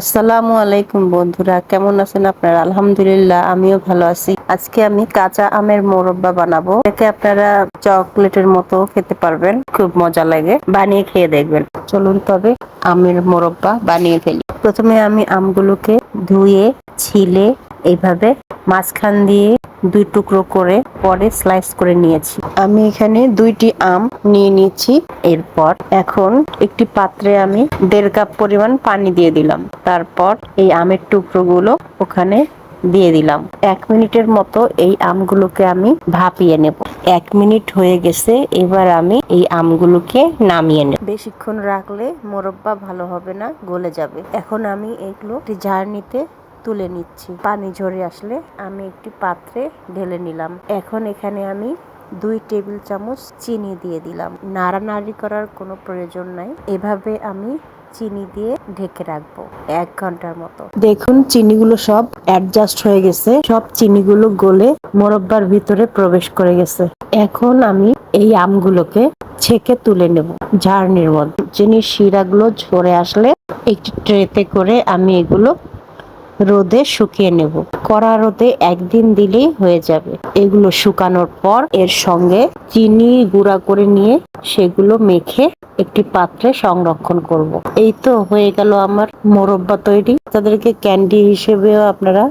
আসসালামু আলাইকুম বন্ধুরা, কেমন আছেন আপনারা? আলহামদুলিল্লাহ, আমিও ভালো আছি। আজকে আমি কাঁচা আমের মোরব্বা বানাবো। এতে আপনারা চকলেটের মতো খেতে পারবেন, খুব মজা লাগে। বানিয়ে খেয়ে দেখবেন। চলুন তবে আমের মোরব্বা বানিয়ে ফেলি। প্রথমে আমি আমগুলোকে ধুয়ে, ছিলে, এইভাবে মাঝখান দিয়ে দুই টুকরো করে পরে স্লাইস করে নিয়েছি। আমি এখানে দুইটি আম নিয়ে নিয়েছি। এরপর এখন একটি পাত্রে আমি দেড় কাপ পরিমাণ পানি দিয়ে দিলাম। তারপর এই আমের টুকরোগুলো ওখানে দিয়ে দিলাম। এক মিনিটের মতো এই আমগুলোকে আমি ভাপিয়ে নেব। এক মিনিট হয়ে গেছে, এবার আমি এই আমগুলোকে নামিয়ে নেব। বেশিক্ষণ রাখলে মোরব্বা ভালো হবে না, গলে যাবে। এখন আমি এগুলো একটি তুলে নিচ্ছি। পানি ঝরে আসলে আমি একটি পাত্রে ঢেলে নিলাম। এখন এখানে আমি দুই টেবিল চামচ চিনি দিয়ে দিলাম। নাড়ানাড়ি করার কোনো প্রয়োজন নাই। এভাবে আমি চিনি দিয়ে ঢেকে রাখব এক ঘণ্টার মতো। দেখুন, চিনিগুলো সব অ্যাডজাস্ট হয়ে গেছে। সব চিনিগুলো গলে মোরব্বার ভিতরে প্রবেশ করে গেছে। এখন আমি এই আমগুলোকে ছেঁকে তুলে নেব ঝাড়নির মধ্যে। চিনির শিরাগুলো ঝরে আসলে একটি ট্রেতে করে আমি এগুলো রোদে শুকিয়ে নেব। কড়া রোদে একদিন দিলেই হয়ে যাবে। এগুলো শুকানোর পর এর সঙ্গে চিনি গুঁড়া করে নিয়ে সেগুলো মেখে একটি পাত্রে সংরক্ষণ করব। এই তো হয়ে গেল আমার মোরব্বা তৈরি। তাদেরকে ক্যান্ডি হিসেবেও আপনারা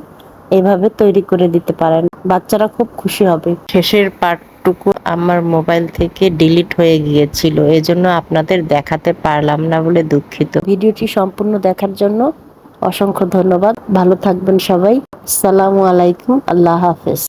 এভাবে তৈরি করে দিতে পারেন। বাচ্চারা খুব খুশি হবে। শেষের পার্টটুকু আমার মোবাইল থেকে ডিলিট হয়ে গিয়েছিল। এজন্য আপনাদের দেখাতে পারলাম না বলে দুঃখিত। ভিডিওটি সম্পূর্ণ দেখার জন্য অসংখ্য ধন্যবাদ। ভালো থাকবেন সবাই। সালামু আলাইকুম। আল্লাহ হাফেজ।